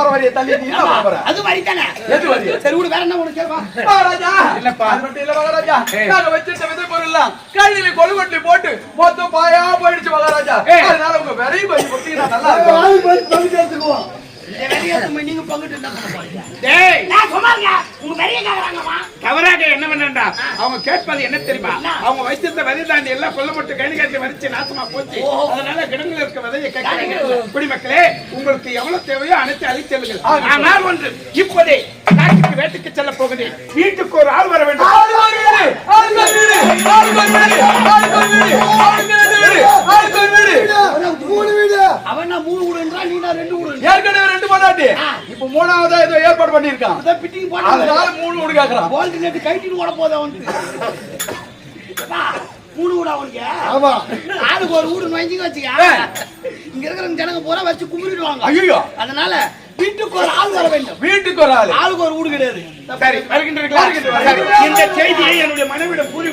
வர வழியை தள்ளி நீ என்ன பண்ண போற? அது வரி தானே எது வரி சரி விடு வேற என்ன உனக்கு கேள்வா மகாராஜா என்னப்பா? அது மட்டும் இல்ல மகாராஜா. நாங்க வச்சிருந்த விதை பொருள்லாம் கையில கொழுவட்டி போட்டு மொத்தம் பாயா போயிடுச்சு மகாராஜா. அதனால உங்க விரைவு பண்ணி கொடுத்தீங்கன்னா நல்லா இருக்கும். சும்மா நீங்க பங்கிட்டு டேய்! நான் சொன்னாங்க உங்க வேலையை கேக்குறாங்கம்மா தவறாக என்ன பண்ணா அவங்க கேட்பது என்ன தெரியுமா? அவங்க வைத்திருந்த விதை தாண்டி எல்லாம் கொல்லப்பட்டு கை காட்டி வரிச்சு நாசமா போச்சு. அதனால கிடங்குல இருக்க விதையை கேட்கிறாங்க குடிமக்களே உங்களுக்கு எவ்வளவு தேவையோ அனைத்து அழிச்செல்லுங்கள் ஆனால் ஒன்று இப்போதே காட்டுக்கு வேட்டுக்கு செல்ல போகிறேன் வீட்டுக்கு ஒரு ஆள் வர வேண்டும் ஆளுக்கு ஒரு வீடு, ஆளுக்கு ஒரு வீடு, ஆளுக்கு ஒரு வீடு, ஆளுக்கு ஒரு வீடு, ஆளுக்கு ரெண்டு வீடு, ஆளுக்கு ஒரு வீடு. அவன் நான் மூணு விடுன்றா நீ நான் ரெண்டு விடுறேன் ஏற்கனவே ரெண்டு பொண்டாட்டி. இப்ப மூணாவதா ஏதோ ஏற்பாடு பண்ணிருக்கான் அதான் பிட்டிங் போட்டு அதனால மூணு வீடு கேக்குறான். போல்ட் நெட் கைட்டிட்டு ஓட போகுது அவனுக்கு. அப்பா, மூணு வீடு அவனுக்கு. ஆமா. ஆளுக்கு ஒரு வீடு நுழைஞ்சிங்க வச்சுக்க. இங்க இருக்கிற ஜனங்க பூரா வச்சு கும்பிடுவாங்க ஐயோ அதனால வீட்டுக்கு ஒரு ஆள் வர வேண்டும். வீட்டுக்கு ஒரு ஆளு. ஆளுக்கு ஒரு வீடு கிடையாது. சரி வருகின்றீர்களா சரி, இந்த கூறி